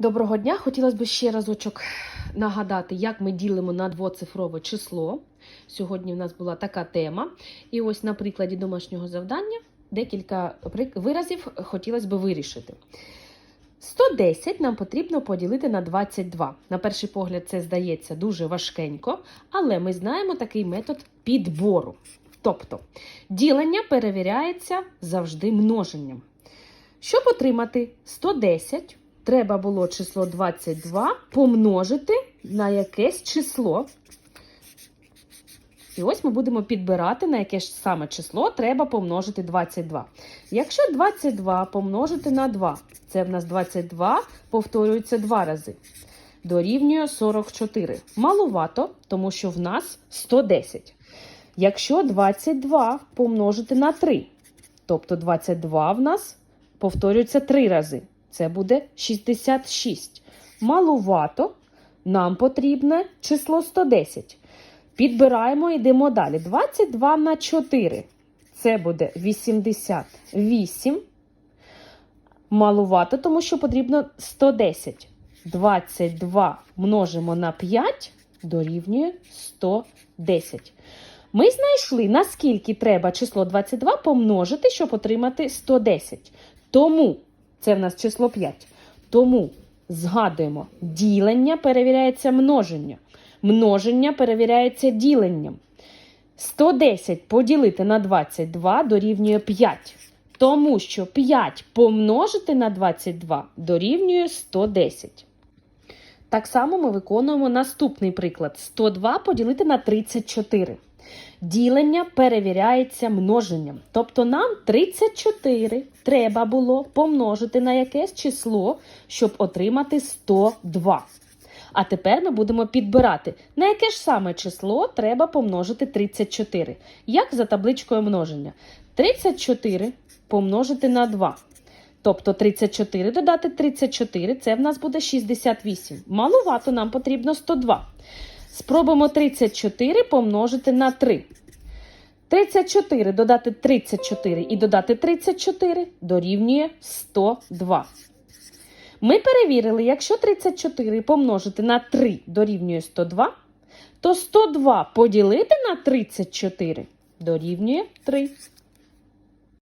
Доброго дня! Хотілося б ще разочок нагадати, як ми ділимо на двоцифрове число. Сьогодні в нас була така тема. І ось на прикладі домашнього завдання декілька виразів хотілося б вирішити. 110 нам потрібно поділити на 22. На перший погляд, це здається дуже важкенько, але ми знаємо такий метод підбору. Тобто ділення перевіряється завжди множенням. Щоб отримати 110, треба було число 22 помножити на якесь число. І ось ми будемо підбирати, на яке ж саме число треба помножити 22. Якщо 22 помножити на 2, це в нас 22 повторюється два рази. Дорівнює 44. Малувато, тому що в нас 110. Якщо 22 помножити на 3, тобто 22 в нас повторюється 3 рази. Це буде 66. Малувато. Нам потрібне число 110. Підбираємо, йдемо далі. 22 на 4. Це буде 88. Малувато, тому що потрібно 110. 22 множимо на 5 дорівнює 110. Ми знайшли, наскільки треба число 22 помножити, щоб отримати 110. Тому, це в нас число 5. Тому згадуємо, ділення перевіряється множенням. Множення перевіряється діленням. 110 поділити на 22 дорівнює 5. Тому що 5 помножити на 22 дорівнює 110. Так само ми виконуємо наступний приклад: 102 поділити на 34. Ділення перевіряється множенням. Тобто нам 34 треба було помножити на якесь число, щоб отримати 102. А тепер ми будемо підбирати, на яке ж саме число треба помножити 34. Як за табличкою множення? 34 помножити на 2. Тобто 34 додати 34, це в нас буде 68. Малувато нам потрібно 102. Спробуємо 34 помножити на 3. 34 додати 34 і додати 34 дорівнює 102. Ми перевірили, якщо 34 помножити на 3 дорівнює 102, то 102 поділити на 34 дорівнює 3.